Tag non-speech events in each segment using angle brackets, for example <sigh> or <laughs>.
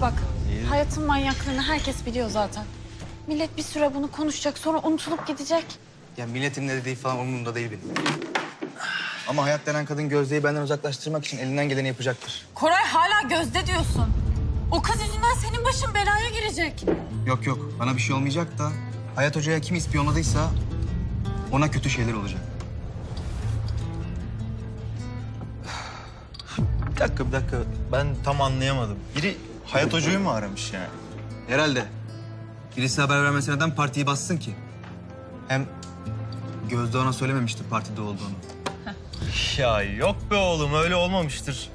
Bak hayatın manyaklığını herkes biliyor zaten. Millet bir süre bunu konuşacak sonra unutulup gidecek. Ya milletin ne dediği falan umurumda değil benim. Ama hayat denen kadın Gözde'yi benden uzaklaştırmak için elinden geleni yapacaktır. Koray hala gözde diyorsun. O kız yüzünden senin başın belaya girecek. Yok yok bana bir şey olmayacak da Hayat Hoca'ya kim ispiyonladıysa ona kötü şeyler olacak. Bir dakika bir dakika ben tam anlayamadım. Biri Hayat Hoca'yı mı aramış yani? Herhalde. Birisi haber vermese neden partiyi bassın ki? Hem Gözde ona söylememişti partide olduğunu. Ya yok be oğlum öyle olmamıştır.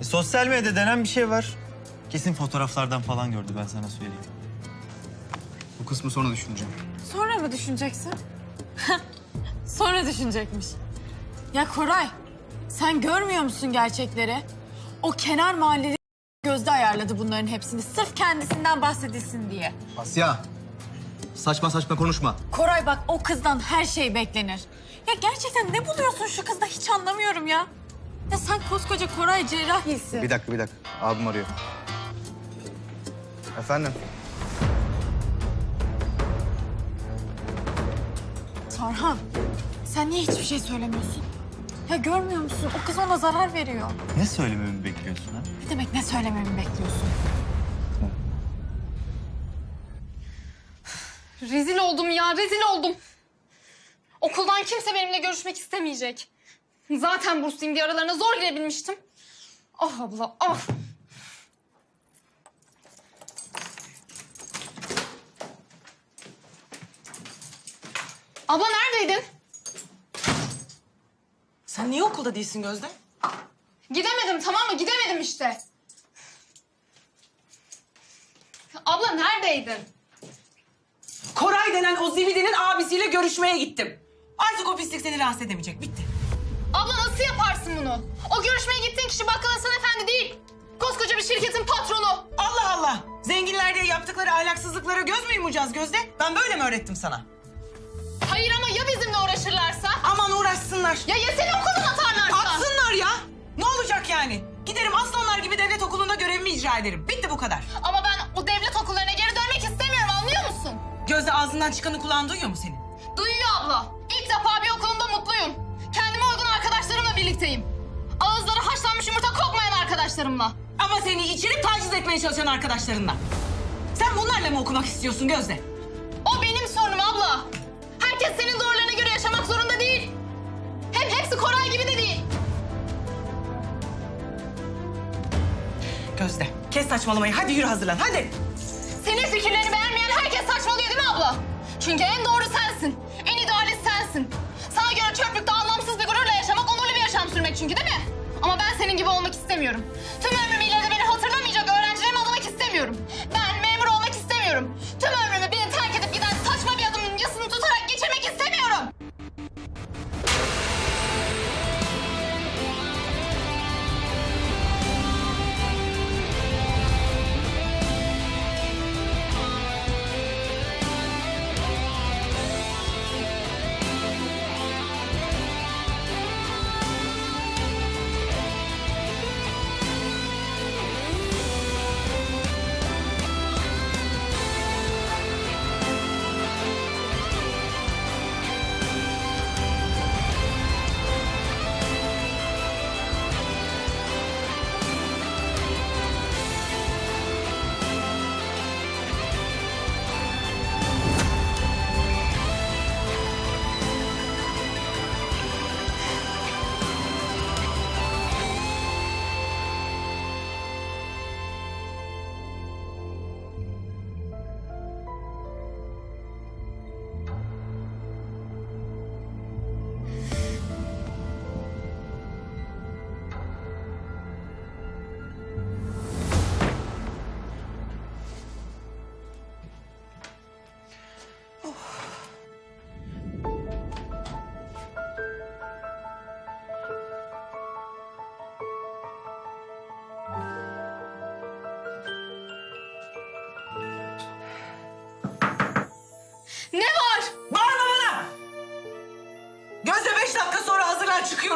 E, sosyal medya denen bir şey var. Kesin fotoğraflardan falan gördü ben sana söyleyeyim. Bu kısmı sonra düşüneceğim. Sonra mı düşüneceksin? <laughs> sonra düşünecekmiş. Ya Koray sen görmüyor musun gerçekleri? O kenar mahalleli gözde ayarladı bunların hepsini sırf kendisinden bahsedilsin diye. Asya, saçma saçma konuşma. Koray bak o kızdan her şey beklenir. Ya gerçekten ne buluyorsun şu kızda hiç anlamıyorum ya. Ya sen koskoca Koray cerrahisin. Bir dakika, bir dakika. Abim arıyor. Efendim? Tarhan sen niye hiçbir şey söylemiyorsun? Ya görmüyor musun? O kız ona zarar veriyor. Ne söylememi bekliyorsun ha? Demek ne söylememi bekliyorsun? Rezil oldum ya, rezil oldum. Okuldan kimse benimle görüşmek istemeyecek. Zaten bursluyum diye aralarına zor girebilmiştim. Ah abla, ah. Abla neredeydin? Sen niye okulda değilsin Gözde? Gidemedim tamam mı? Gidemedim işte. Abla neredeydin? Koray denen o zibidinin abisiyle görüşmeye gittim. Artık o pislik seni rahatsız edemeyecek. Bitti. Abla nasıl yaparsın bunu? O görüşmeye gittiğin kişi bakkal Hasan Efendi değil. Koskoca bir şirketin patronu. Allah Allah! Zenginler diye yaptıkları ahlaksızlıklara göz mü yumacağız Gözde? Ben böyle mi öğrettim sana? Hayır ama ya bizimle uğraşırlarsa? Aman uğraşsınlar. Ya ya seni okuldan atarlarsa? Atsınlar ya! Ne olacak yani? Giderim aslanlar gibi devlet okulunda görevimi icra ederim. Bitti bu kadar. Ama ben o devlet okullarına geri dönmek istemiyorum anlıyor musun? Gözde ağzından çıkanı kulağın duyuyor mu senin? Duyuyor abla. İlk defa bir okulumda mutluyum. Kendime uygun arkadaşlarımla birlikteyim. Ağızları haşlanmış yumurta kokmayan arkadaşlarımla. Ama seni içirip taciz etmeye çalışan arkadaşlarınla. Sen bunlarla mı okumak istiyorsun Gözde? O benim sorunum abla. Herkes senin doğrularına Gözde, kes saçmalamayı. Hadi yürü hazırlan, hadi. Senin fikirlerini beğenmeyen herkes saçmalıyor değil mi abla? Çünkü en doğru sensin. En idealist sensin. Sana göre çöplükte anlamsız bir gururla yaşamak onurlu bir yaşam sürmek çünkü değil mi? Ama ben senin gibi olmak istemiyorum. Tüm ömrümü ileride beni hatırlamayacak öğrencilerimi adamak istemiyorum. Ben memur olmak istemiyorum.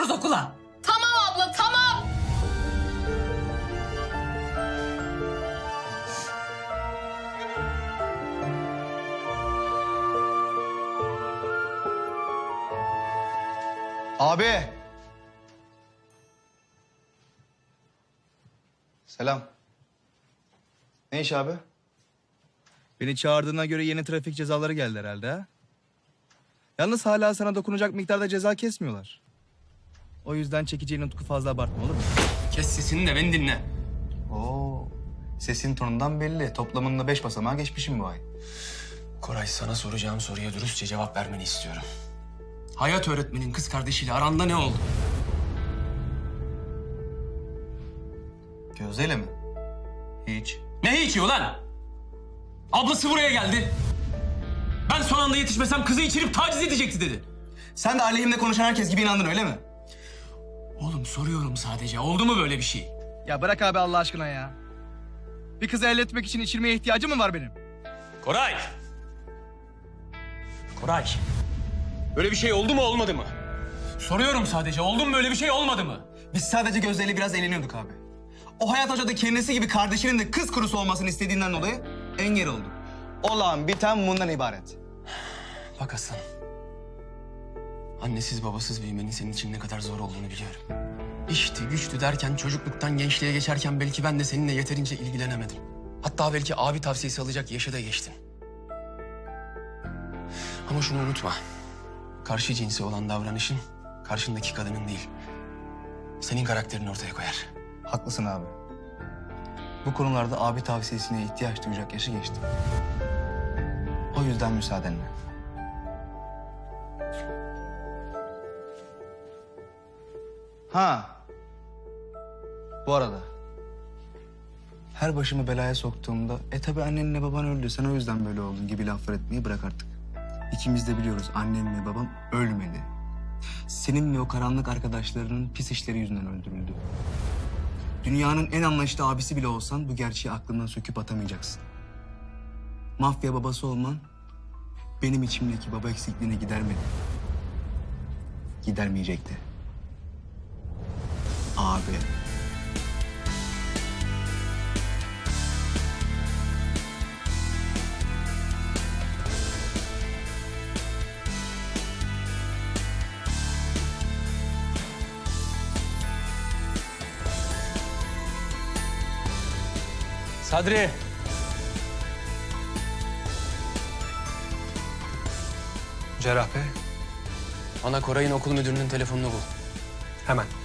gidiyoruz okula. Tamam abla tamam. Abi. Selam. Ne iş abi? Beni çağırdığına göre yeni trafik cezaları geldi herhalde? Yalnız hala sana dokunacak miktarda ceza kesmiyorlar. O yüzden çekeceğin nutku fazla abartma olur mu? Kes sesini de beni dinle. Oo. Sesin tonundan belli. Toplamında beş basamağa geçmişim bu ay. Koray sana soracağım soruya dürüstçe cevap vermeni istiyorum. Hayat öğretmenin kız kardeşiyle aranda ne oldu? Gözde'yle mi? Hiç. Ne içiyor lan? Ablası buraya geldi. Ben son anda yetişmesem kızı içirip taciz edecekti dedi. Sen de aleyhimde konuşan herkes gibi inandın öyle mi? Oğlum soruyorum sadece. Oldu mu böyle bir şey? Ya bırak abi Allah aşkına ya. Bir kızı elde etmek için içirmeye ihtiyacım mı var benim? Koray! Koray! Böyle bir şey oldu mu olmadı mı? Soruyorum sadece. Oldu mu böyle bir şey olmadı mı? Biz sadece Gözde'yle biraz eğleniyorduk abi. O Hayat Hoca da kendisi gibi kardeşinin de kız kurusu olmasını istediğinden dolayı engel oldu. Olan biten bundan ibaret. Bak Aslan. Annesiz babasız büyümenin senin için ne kadar zor olduğunu biliyorum. İşti güçtü derken çocukluktan gençliğe geçerken belki ben de seninle yeterince ilgilenemedim. Hatta belki abi tavsiyesi alacak yaşa da geçtin. Ama şunu unutma. Karşı cinsi olan davranışın karşındaki kadının değil. Senin karakterini ortaya koyar. Haklısın abi. Bu konularda abi tavsiyesine ihtiyaç duyacak yaşı geçti. O yüzden müsaadenle. Ha. Bu arada. Her başımı belaya soktuğumda e tabi annenle baban öldü sen o yüzden böyle oldun gibi laflar etmeyi bırak artık. İkimiz de biliyoruz annem ve babam ölmedi. Senin ve o karanlık arkadaşlarının pis işleri yüzünden öldürüldü. Dünyanın en anlayışlı abisi bile olsan bu gerçeği aklından söküp atamayacaksın. Mafya babası olman benim içimdeki baba eksikliğini gidermedi. Gidermeyecekti. Abi. Sadri! Cerrah Bey, Bana Koray'ın okul müdürünün telefonunu bul. hemen.